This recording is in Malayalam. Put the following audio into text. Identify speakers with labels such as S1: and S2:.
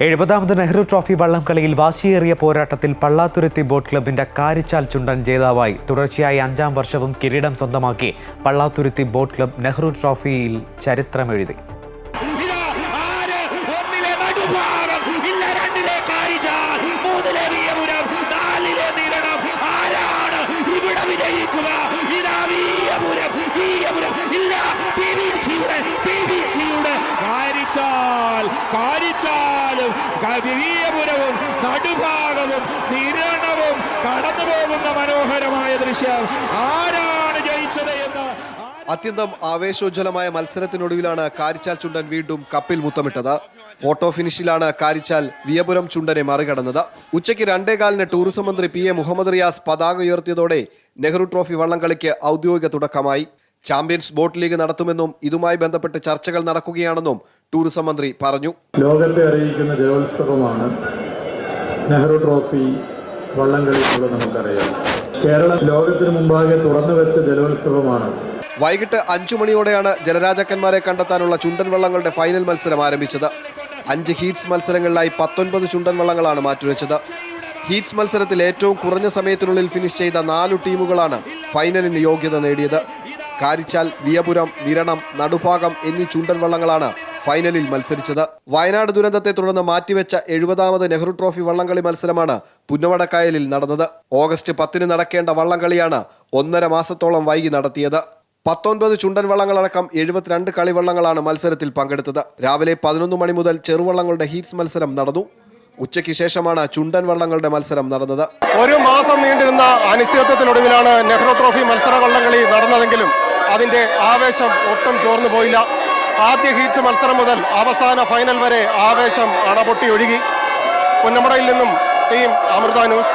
S1: എഴുപതാമത് നെഹ്റു ട്രോഫി വള്ളംകളിയിൽ വാശിയേറിയ പോരാട്ടത്തിൽ പള്ളാത്തുരുത്തി ബോട്ട് ക്ലബിന്റെ കാരിച്ചാൽ ചുണ്ടൻ ജേതാവായി. തുടർച്ചയായി അഞ്ചാം വർഷവും കിരീടം സ്വന്തമാക്കി പള്ളാത്തുരുത്തി ബോട്ട് ക്ലബ് നെഹ്റു ട്രോഫിയിൽ ചരിത്രമെഴുതി.
S2: ഇല്ല കാരിച്ചാൽ കാരിച്ചാലും ക- വീയപുരവും നടുഭാഗവും നിരണവും കടന്നു പോകുന്ന മനോഹരമായ ദൃശ്യം. ആരാണ് ജയിച്ചത് എന്ന്
S3: അത്യന്തം ആവേശോജ്വലമായ മത്സരത്തിനൊടുവിലാണ് കാരിച്ചാൽ ചുണ്ടൻ വീണ്ടും കപ്പിൽ മുത്തമിട്ടത്. ഓട്ടോ ഫിനിഷിലാണ് കാരിച്ചാൽ വിയപുരം ചുണ്ടനെ മറികടന്നത്. ഉച്ചയ്ക്ക് രണ്ടേകാലിന് ടൂറിസം മന്ത്രി പി എ മുഹമ്മദ് റിയാസ് പതാക ഉയർത്തിയതോടെ നെഹ്റു ട്രോഫി വള്ളംകളിക്ക് ഔദ്യോഗിക തുടക്കമായി. ചാമ്പ്യൻസ് ബോട്ട് ലീഗ് നടത്തുമെന്നും ഇതുമായി ബന്ധപ്പെട്ട് ചർച്ചകൾ നടക്കുകയാണെന്നും ടൂറിസം മന്ത്രി പറഞ്ഞു.
S4: ലോകത്തെ അറിയിക്കുന്ന ജലോത്സവമാണ് നെഹ്റു ട്രോഫി വള്ളംകളി എന്നുള്ളത് നമുക്കറിയാം. കേരളം ലോകത്തിന് മുമ്പാകെ തുറന്നു വെച്ച ജലോത്സവമാണ്
S3: വൈകിട്ട് അഞ്ചു മണിയോടെയാണ് ജലരാജാക്കന്മാരെ കണ്ടെത്താനുള്ള ചുണ്ടൻ വള്ളങ്ങളുടെ ഫൈനൽ മത്സരം ആരംഭിച്ചത്. അഞ്ച് ഹീറ്റ്സ് മത്സരങ്ങളിലായി പത്തൊൻപത് ചുണ്ടൻ വള്ളങ്ങളാണ് മാറ്റുരച്ചത്. ഹീറ്റ്സ് മത്സരത്തിൽ ഏറ്റവും കുറഞ്ഞ സമയത്തിനുള്ളിൽ ഫിനിഷ് ചെയ്ത നാലു ടീമുകളാണ് ഫൈനലിന് യോഗ്യത നേടിയത്. കാരിച്ചാൽ വിയപുരം വിരണം നടുഭാഗം എന്നീ ചുണ്ടൻ വള്ളങ്ങളാണ് ഫൈനലിൽ മത്സരിച്ചത്. വയനാട് ദുരന്തത്തെ തുടർന്ന് മാറ്റിവെച്ച എഴുപതാമത് നെഹ്റു ട്രോഫി വള്ളംകളി മത്സരമാണ് പുന്നമടക്കായലിൽ നടന്നത്. ഓഗസ്റ്റ് പത്തിന് നടക്കേണ്ട വള്ളംകളിയാണ് ഒന്നര മാസത്തോളം വൈകി നടത്തിയത്. പത്തൊൻപത് ചുണ്ടൻ വള്ളങ്ങളടക്കം എഴുപത്തിരണ്ട് കളിവള്ളങ്ങളാണ് മത്സരത്തിൽ പങ്കെടുത്തത്. രാവിലെ പതിനൊന്ന് മണി മുതൽ ചെറുവള്ളങ്ങളുടെ ഹീറ്റ്സ് മത്സരം നടന്നു. ഉച്ചയ്ക്ക് ശേഷമാണ് ചുണ്ടൻ വള്ളങ്ങളുടെ മത്സരം നടന്നത്.
S5: ഒരു മാസം നീണ്ടുനിന്ന അനിശ്ചിതത്വത്തിനൊടുവിലാണ് നെഹ്റു ട്രോഫി മത്സര വള്ളംകളി നടന്നതെങ്കിലും അതിന്റെ ആവേശം ഒട്ടും ചോർന്നു പോയില്ല ആദ്യ ഹീറ്റ്സ് മത്സരം മുതൽ അവസാന ഫൈനൽ വരെ ആവേശം അണപൊട്ടി ഒഴുകി. പൊന്നമടയിൽ നിന്നും ടീം അമൃത ന്യൂസ്.